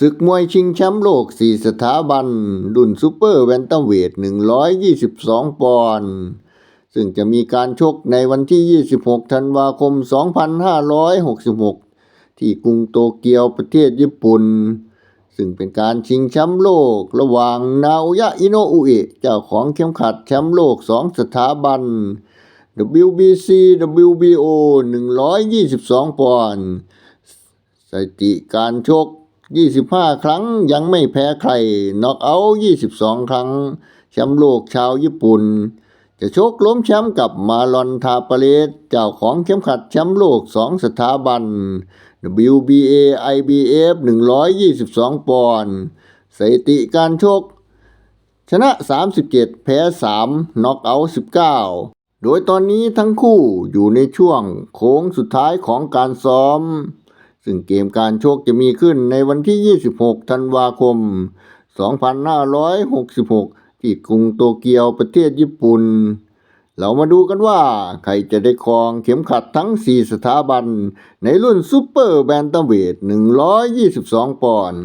ศึกมวยชิงแชมป์โลก 4 สถาบัน รุ่นซูเปอร์แวนตัมเวท 122 ปอนด์ ซึ่งจะมีการชกในวันที่ 26 ธันวาคม 2566 ที่กรุงโตเกียวประเทศญี่ปุ่น ซึ่งเป็นการชิงแชมป์โลก ระหว่างนาโอยะอิโนอุเอะเจ้าของเข็มขัดแชมป์โลก 2 สถาบัน WBC WBO 122 ปอนด์สถิติการชก 25 ครั้งยังไม่แพ้ใครน็อกเอาท์22 ครั้ง แชมป์โลกชาวญี่ปุ่น จะชกล้มแชมป์กับมาลอนทาปาเลสเจ้าของเข็มขัดแชมป์โลก 2 สถาบัน WBA IBF 122 ปอนด์สถิติการชก ชนะ 37 แพ้ 3น็อกเอาท์19 โดยตอนนี้ทั้งคู่อยู่ในช่วงโค้งสุดท้ายของการซ้อม ซึ่งเกมการชกจะมีขึ้นในวันที่ 26 ธันวาคม 2566 ที่กรุงโตเกียวประเทศญี่ปุ่น เรามาดูกันว่า ใครจะได้ครองเข็มขัดทั้ง 4 สถาบัน ในรุ่นซูเปอร์แบนตัมเวท 122 ปอนด์